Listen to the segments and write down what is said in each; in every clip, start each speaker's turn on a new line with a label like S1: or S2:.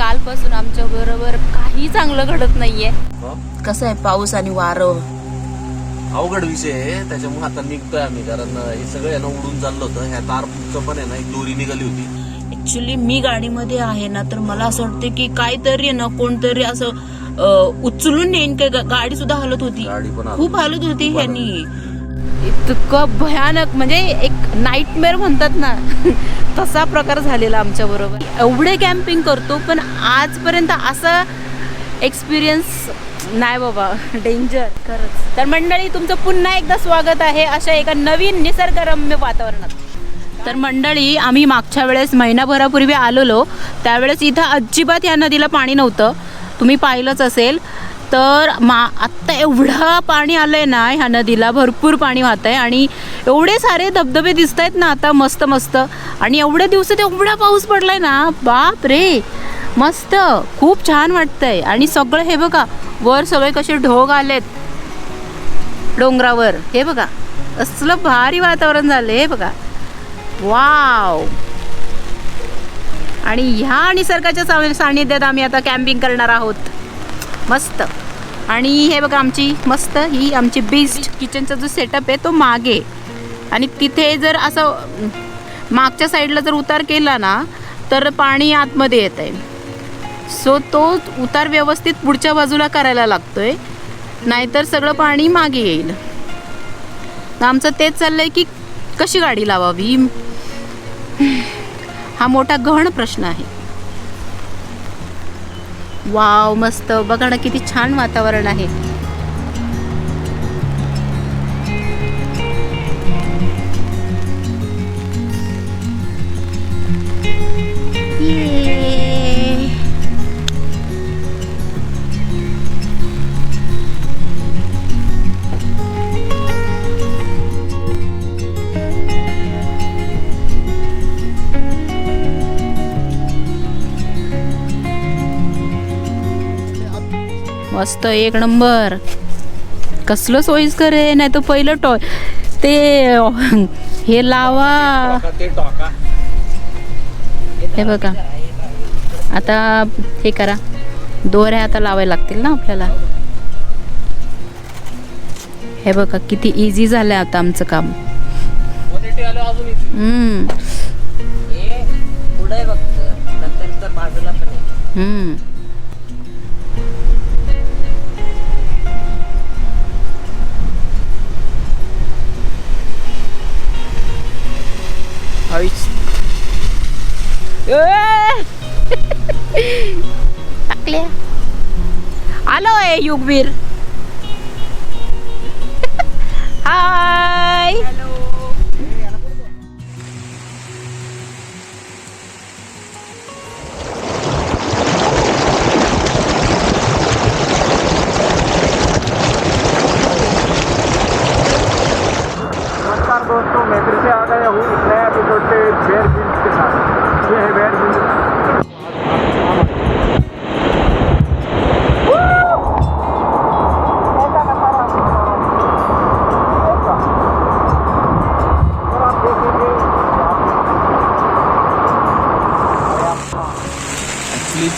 S1: कालपासून आमच्या बरोबर काही चांगलं घडत नाहीये. कसं आहे पाऊस आणि वारं?
S2: अवघड विषय आहे. त्याच्यामुळे आता निघतोय आम्ही. कारण हे सगळं आहे ना उडून चाललं होतं. ह्या तारचं पण आहे ना एक दोरी निघाली होती.
S1: ऍक्च्युली मी गाडीमध्ये आहे ना तर मला असं वाटतं की काहीतरी ना कोणतरी असं उचलून नेईन. काय गाडी सुद्धा हलत होती.
S2: गाडी पण हलत
S1: खूप. हलत होती. ह्यांनी. इतकं भयानक म्हणजे एक नाईटमेअर म्हणतात ना तसा प्रकार झालेला आमच्या बरोबर. एवढे कॅम्पिंग करतो पण आजपर्यंत असं एक्सपिरियन्स नाही बाबा डेंजर खरंच. तर मंडळी तुमचं पुन्हा एकदा स्वागत आहे अशा एका नवीन निसर्गरम्य वातावरणात. तर मंडळी आम्ही मागच्या वेळेस महिनाभरापूर्वी आलेलो. त्यावेळेस इथं अजिबात या नदीला पाणी नव्हतं. तुम्ही पाहिलंच असेल. तर मा आत्ता एवढं पाणी आलं आहे ना ह्या नदीला भरपूर पाणी वाहत आहे आणि एवढे सारे धबधबे दिसत आहेत ना आता मस्त मस्त. आणि एवढ्या दिवसात एवढा पाऊस पडला आहे ना बाप रे. मस्त खूप छान वाटतंय. आणि सगळं हे बघा वर सगळे कसे ढोग आलेत. डोंगरावर. हे बघा असलं भारी वातावरण झालं हे बघा. वाव. आणि ह्या निसर्गाच्या सानिध्यात आम्ही आता कॅम्पिंग करणार आहोत. मस्त. आणि हे बघा आमची मस्त ही आमची बेस्ट किचनचा जो सेटअप आहे तो मागे. आणि तिथे जर असं मागच्या साईडला जर उतार केला ना तर पाणी आतमध्ये येत आहे सो तो उतार व्यवस्थित पुढच्या बाजूला करायला लागतोय. नाहीतर सगळं पाणी मागे येईल. तर आमचं तेच चाललंय की कशी गाडी लावावी? हा मोठा गहन प्रश्न आहे. वाव मस्त. बघा ना किती छान वातावरण आहे. मस्त एक नंबर. कसलं सोयीस्कर आहे नाही तर पहिलं टॉय. ते हे लावा. हे बघा. आता हे करा. दोऱ्या आता लावायला लागतील ना आपल्याला? हे बघा किती इझी झालंय आता आमचं काम. हम्म.
S3: Hugo
S2: Bir.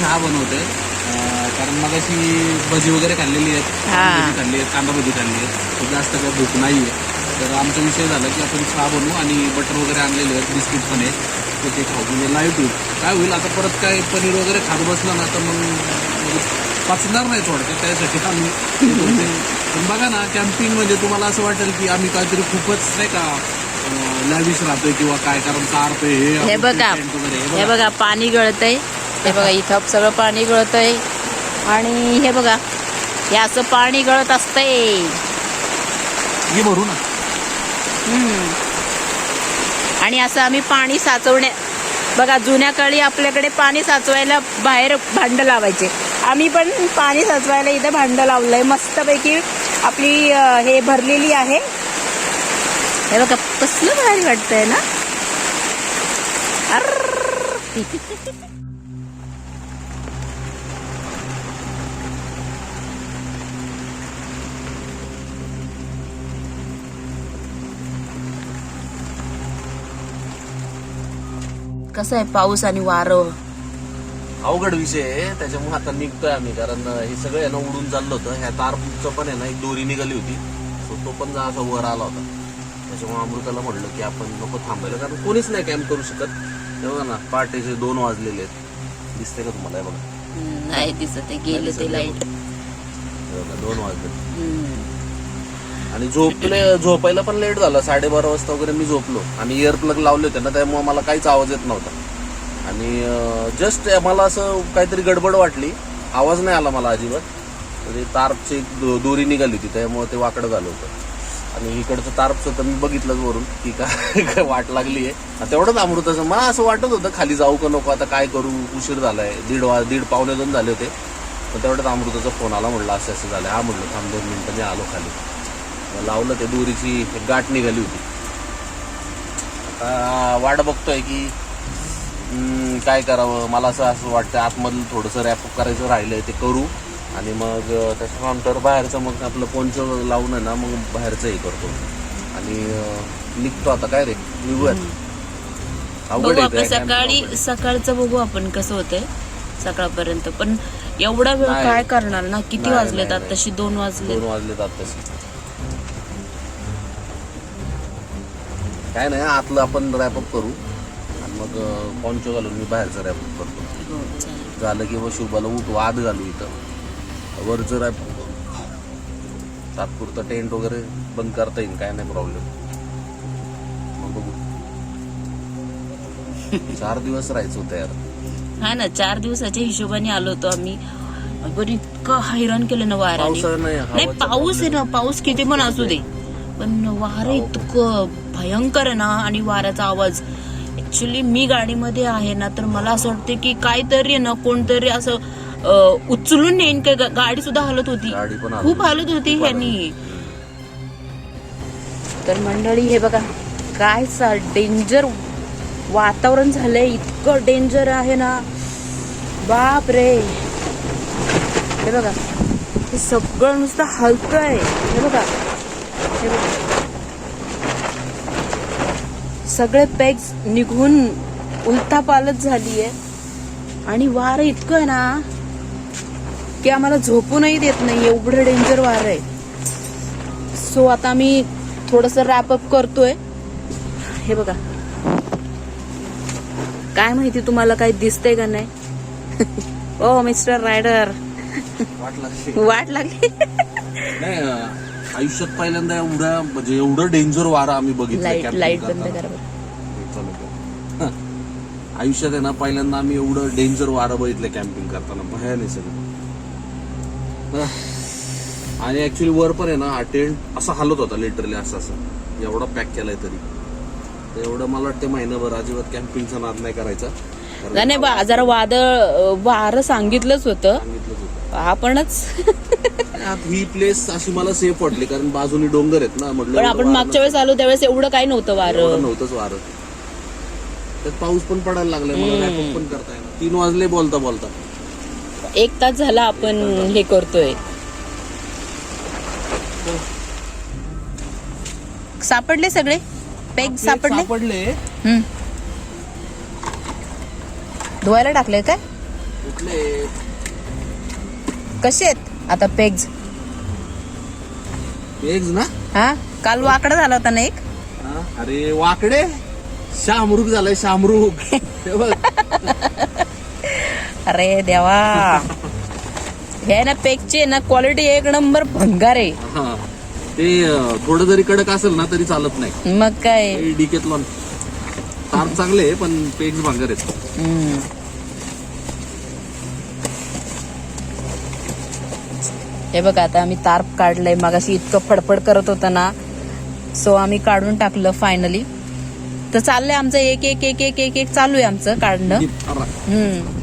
S2: चहा बनवते अं, कारण मग अशी भजी वगैरे खाल्लेली आहेत. भजी खाल्ली आहेत कांदा भजी खाल्ली आहे खूप जास्त काही भूक नाही आहे. तर आमचा विषय झाला की आपण चहा बनवू आणि बटर वगैरे आणलेले आहेत बिस्किट पण आहेत. तर ते खाऊ. म्हणजे लाइट होईल. काय होईल? आता परत काय पनीर वगैरे खात बसलं ना तर मग पचणार नाही थोडक्यात. त्यासाठी आम्ही. पण बघा ना कॅम्पिंग म्हणजे तुम्हाला असं वाटेल की आम्ही काहीतरी खूपच नाही का लॅविश राहतोय किंवा काय कारण कार हे
S1: बघा. हे बघा पाणी गळतंय. हे बघा इथं सगळं पाणी गळतंय. आणि हे बघा हे असं पाणी गळत असतंय.
S2: भरू ना.
S1: हम्म. आणि असं आम्ही पाणी साचवण्या बघा जुन्या काळी आपल्याकडे पाणी साचवायला बाहेर भांड लावायचे. आम्ही पण पाणी साचवायला इथं भांड लावलंय. मस्तपैकी आपली हे भरलेली आहे. हे बघा कसलं भारी वाटतंय ना? अर्र. कसं आहे पाऊस आणि वारं?
S2: अवघड विषय आहे त्याच्यामुळे आता निघतोय आम्ही. कारण हे सगळं आहे ना उडून चाललं होतं. ह्या तारचं पण आहे ना एक दोरी निघाली होती. सो तो पण जा असा वर आला होता. त्याच्यामुळे अमृताला म्हटलं की आपण नको थांबायला. कारण कोणीच नाही कॅम्प करू शकत. हे बघा ना पहाटेचे दोन वाजलेले आहेत. दिसते का तुम्हाला? हे बघा.
S1: नाही दिसत आहे. गेलं ते
S2: लाइट दोन वाजले. आणि झोपले झोपायला पण लेट झालं. साडेबारा वाजता वगैरे मी झोपलो. आणि इयरप्लग लावले होते ना त्यामुळे मला काहीच आवाज येत नव्हता. आणि जस्ट मला असं काहीतरी गडबड वाटली. आवाज नाही आला मला अजिबात. म्हणजे तारपची एक दो- दोरी निघाली होती त्यामुळे ते वाकडं झालं होतं. आणि इकडचं तारपच तर मी बघितलंच वरून की काय काय वाट लागली आहे. तेवढंच अमृताचं मला असं वाटत होतं खाली जाऊ का नको आता काय करू उशीर झालाय. दीड वा दीड पावणे दोन झाले होते. पण तेवढ्यात अमृताचा फोन आला म्हटलं असं असं झालं हा म्हटलं थांब दोन मिनिटं मी आलो खाली. लावलं ते दोरीची गाठ निघाली होती. आता वाट बघतोय की काय करावं? मला असं असं वाटतं आतमधलं थोडंसं रॅपअप करायचं राहिलंय ते करू. आणि मग त्याच्यानंतर बाहेरचं मग आपलं लावून आहे ना मग बाहेरचं हे करतो. आणि निघतो आता काय रे? निघूयात. अवघड आहे
S1: सकाळी सकाळचं बघू आपण कसं होतंय सकाळपर्यंत. पण एवढा वेळ. काय करणार ना? किती वाजलेत
S2: नाही,
S1: आता तशी दोन वाजले
S2: दोन वाजले जात काय नाही आतलं आपण रॅपअप करू. आणि मग पॉन्चो घालून मी बाहेरचं रॅपअप करतो. झालं की मग शुभाला उठू आत घालू इथं. वरचं रॅप तात्पुरतं टेंट वगैरे बंद करता येईल काय नाही प्रॉब्लेम मग बघू. चार दिवस राहायचं होतं यार.
S1: हा ना चार दिवसाच्या हिशोबाने आलो होतो आम्ही. पण इतकं हैराण केलं ना
S2: पावसाळा नाही
S1: पाऊस आहे ना पाऊस किती पण असू दे. पण वारं इतकं भयंकर आहे ना आणि वाऱ्याचा आवाज. ऍक्च्युली मी गाडीमध्ये आहे ना तर मला असं वाटते की काहीतरी ना कोणतरी असं उचलून नेईन. काय गाडी सुद्धा हलत होती.
S2: गाडी पण हलत
S1: खूप. हलत होती ह्यांनी. तर मंडळी हे बघा काय डेंजर वातावरण झालंय. इतकं डेंजर आहे ना. बाप रे हे बघा हे सगळं नुसतं हलतंय. हे हे बघा. सगळे पेग्स निघून उलथा पालत झालीये. आणि वारं इतकं आहे ना की आम्हाला झोपूनही देत नाही एवढं डेंजर वार आहे. सो आता मी थोडस रॅपअप करतोय. हे बघा. काय माहिती तुम्हाला काही दिसतंय का नाही? ओ मिस्टर रायडर.
S2: वाट लागते
S1: वाट लागली.
S2: आयुष्यात पहिल्यांदा एवढ्या म्हणजे एवढं डेंजर वारा आम्ही बघितलं
S1: लाइट लाइट बंद करा बरं.
S2: आयुष्यात आहे ना पहिल्यांदा आम्ही एवढं डेंजर वारं बघितलं कॅम्पिंग करताना. भयान सगळं. आणि ऍक्च्युली वर पण आहे ना हा टेंट असा हलत होता लिटरली असं असं. एवढा पॅक केलाय तरी. तर एवढं मला वाटतं महिनाभर अजिबात कॅम्पिंगचा नाद नाही करायचा. कारण
S1: नाही नाही बा जरा वादळ अं, वारं सांगितलंच होतं.
S2: सांगितलंच होतं.
S1: आपणच
S2: ही प्लेस अशी मला सेफ वाटली कारण बाजूनी डोंगर आहेत ना म्हटलं
S1: पण आपण
S2: वारं
S1: मागच्या वेळेस आलो त्यावेळेस एवढं काही नव्हतं
S2: एवढं
S1: वारं
S2: नव्हतंच वारं. त्यात पाऊस पण पडायला लागलाय मला रॅपअप पण करता येणार तीन वाजले बोलता बोलता.
S1: एक तास झाला आपण हे करतोय. सापडले सगळे? पेग सापडले?
S2: सापडले.
S1: हम्म. धुवायला टाकले काय?
S2: कुठले
S1: कसे आहेत? आता पेग्स
S2: एग्ज ना?
S1: हा? काल वाकडा झाला होता ना एक?
S2: अरे वाकडे? शामरुख झालाय शामरुख
S1: अरे देवा. हे ना पेगची ना क्वालिटी एक नंबर भंगार आहे.
S2: हा. ते थोडं जरी कडक असेल ना तरी चालत नाही.
S1: मग काय?
S2: डिकेतलॉन. तार चांगले आहे, पण पेग्स भांगर आहेत.
S1: हम्म. हे बघा आता आम्ही तार काढलंय. मगाशी इतकं फडफड करत होतं ना. सो आम्ही काढून टाकलं फायनली तर चाललंय आमचं एक एक एक एक एक एक चालू आहे आमचं काढणं. हम्म.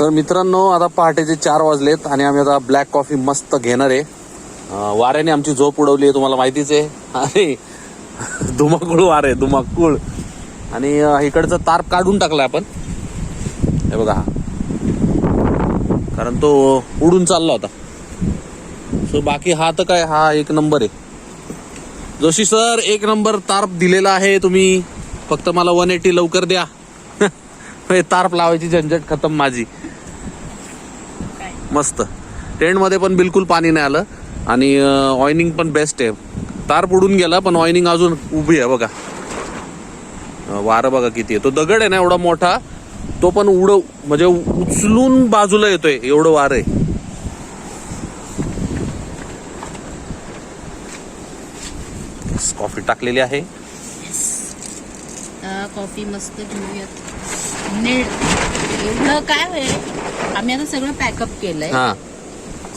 S2: तर मित्रांनो आता पहाटेचे चार वाजलेत आणि आम्ही आता ब्लॅक कॉफी मस्त घेणार आहे. वाऱ्याने आमची झोप उडवली आहे तुम्हाला माहितीच आहे. आणि धुमाकूळ वारे आहे धुमाकूळ. आणि इकडचं तार काढून टाकलाय आपण. हे बघा हा. कारण तो उडून चालला होता. सो बाकी हा तर काय हा एक नंबर आहे. जोशी सर एक नंबर तार्प दिलेला आहे तुम्ही. फक्त मला वन एटी लवकर द्या. तार्प लावायची झंझट खतम माझी. मस्त. टेंटमध्ये पण बिलकुल पाणी नाही आलं. आणि ऑइनिंग पण बेस्ट आहे. तार पुडून गेला पण ऑइनिंग अजून उभी आहे बघा. वारं बघा किती आहे. तो दगड आहे ना एवढा मोठा तो पण उड म्हणजे उचलून बाजूला येतोय. एवढं वारं आहे. कॉफी टाकलेली आहे.
S1: कॉफी मस्त घेऊयात. एवढं काय आम्ही आता सगळं पॅकअप केलंय.
S2: हा.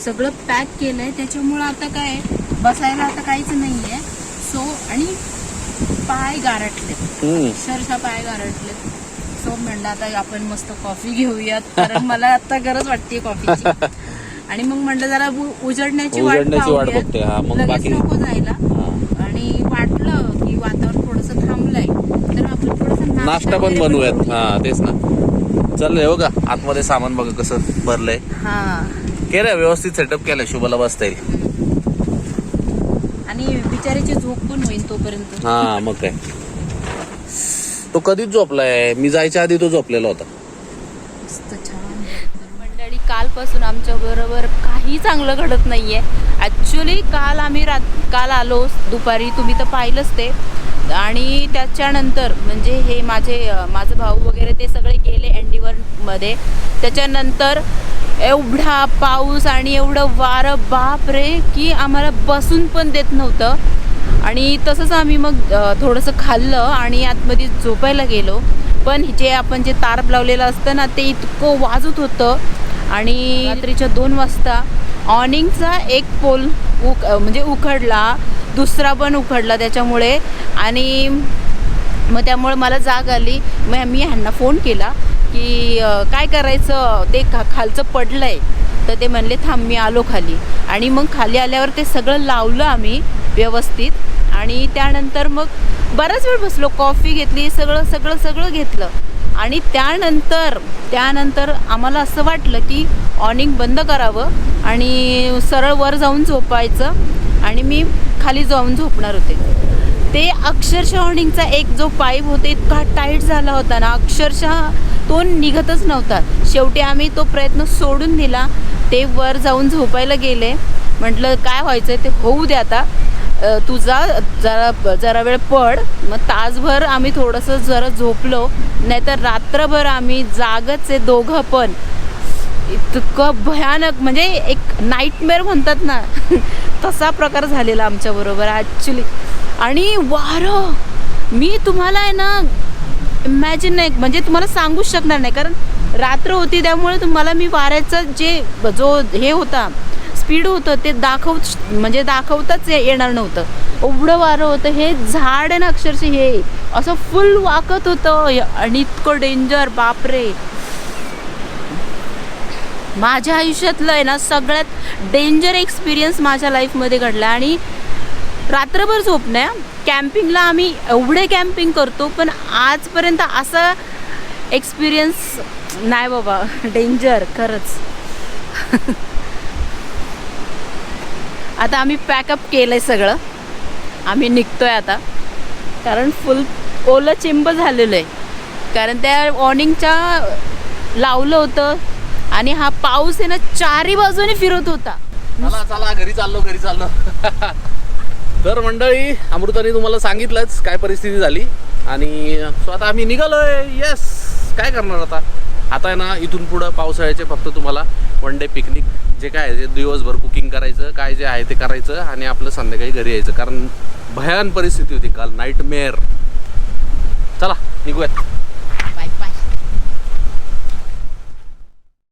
S1: सगळं पॅक केलंय. त्याच्यामुळं आता काय बसायला आता काहीच नाहीये. सो आणि पाय गारटले
S2: हम्म.
S1: अक्षरशः पाय गारटले सो म्हणलं आता आपण मस्त कॉफी घेऊयात. कारण मला आता गरज वाटते कॉफीची आणि मग म्हणलं जरा उ- उजडण्याची वाट
S2: उजडण्याची वाट
S1: पाहूयात.
S2: बघते, हा, मग
S1: लगेच
S2: बाकी-
S1: नको जायला.
S2: हा.
S1: आणि वाटलं की वातावरण थोडस थांबलंय. तर आपण थोडस
S2: नाश्ता पण बनवूयात. हा तेच ना. चाललंय हो का? आतमध्ये सामान बघा कसं भरलंय.
S1: हा.
S2: केलंय व्यवस्थित सेटअप केलंय शुभाला बसता येईल
S1: आणि बिचारीची झोप पण होईल तोपर्यंत.
S2: हा मग काय. तो कधीच झोपलाय? मी जायच्या आधी तो झोपलेला होता.
S1: मस्त छान. मंडळी कालपासून आमच्या बरोबर काही चांगलं घडत नाहीये. ऍक्च्युली काल आम्ही रात काल आलो दुपारी तुम्ही तर पाहिलंच ते. आणि त्याच्यानंतर म्हणजे हे माझे माझे भाऊ वगैरे ते सगळे गेले एंडिवर मध्ये. त्याच्यानंतर एवढा पाऊस आणि एवढं वारं बाप रे की आम्हाला बसून पण देत नव्हतं. आणि तसंच आम्ही मग थोडंसं खाल्लं आणि आतमध्ये झोपायला गेलो. पण जे आपण जे तारप लावलेलं असतं ना ते इतकं वाजत होतं. आणि रात्रीच्या दोन वाजता ऑनिंगचा एक पोल उक म्हणजे उखडला. दुसरा पण उखडला त्याच्यामुळे. आणि मग त्यामुळे मला जाग आली. मग मी ह्यांना फोन केला. की काय करायचं? ते खा खालचं पडलं आहे तर ते म्हणले थांब मी आलो खाली. आणि मग खाली आल्यावर ते सगळं लावलं आम्ही व्यवस्थित. आणि त्यानंतर मग बराच वेळ बसलो. कॉफी घेतली सगळं सगळं सगळं घेतलं. आणि त्यानंतर त्यानंतर आम्हाला असं वाटलं की ऑनिंग बंद करावं आणि सरळ वर जाऊन झोपायचं. आणि मी खाली जाऊन झोपणार होते. ते अक्षरशः ऑर्निंगचा एक जो पाईप होता इतका टाईट झाला होता ना अक्षरशः तो निघतच नव्हता शेवटी आम्ही तो प्रयत्न सोडून दिला. ते वर जाऊन झोपायला गेले. म्हटलं काय व्हायचं ते होऊ दे आता. तुझा जरा जरा वेळ पड. मग तासभर आम्ही थोडंसं जरा झोपलो. नाहीतर रात्रभर आम्ही जागच आहे दोघं पण. इतकं भयानक म्हणजे एक नाईटमेअर म्हणतात ना. तसा प्रकार झालेला आमच्याबरोबर ॲक्च्युली आणि वारं मी तुम्हाला आहे ना इमॅजिन नाही म्हणजे तुम्हाला सांगूच शकणार नाही. कारण रात्र होती त्यामुळे तुम्हाला मी वाऱ्याचं जे जो हे होता स्पीड होतं ते दाखव म्हणजे दाखवताच येणार नव्हतं. एवढं वारं होतं हे झाड आहे ना अक्षरशः हे. असं फुल वाकत होतं. आणि इतकं डेंजर बापरे. माझ्या आयुष्यातलं आहे ना सगळ्यात डेंजर एक्सपिरियन्स माझ्या लाईफमध्ये घडला. आणि रात्रभर झोप नाही कॅम्पिंगला आम्ही एवढे कॅम्पिंग करतो पण आजपर्यंत असं एक्सपिरियन्स नाही बाबा. डेंजर खरंच. आता आम्ही पॅकअप केलं आहे सगळं. आम्ही निघतो आहे आता. कारण फुल ओलं चिंब झालेलं आहे. कारण त्या वॉर्निंगच्या लावलं होतं आणि हा पाऊस आहे ना चारही बाजूने फिरत होता.
S2: चला चला घरी चाललो घरी चाललो. तर मंडळी अमृताने तुम्हाला सांगितलंच काय परिस्थिती झाली. आणि सो आता आम्ही निघालोय. येस काय करणार आता? आता आहे ना इथून पुढं पावसाळ्याचे फक्त तुम्हाला वन डे पिकनिक जे काय आहे, जे दिवसभर कुकिंग करायचं काय जे आहे ते करायचं आणि आपलं संध्याकाळी घरी यायचं. कारण भयान परिस्थिती होती काल नाईट मेअर चला निघूयात.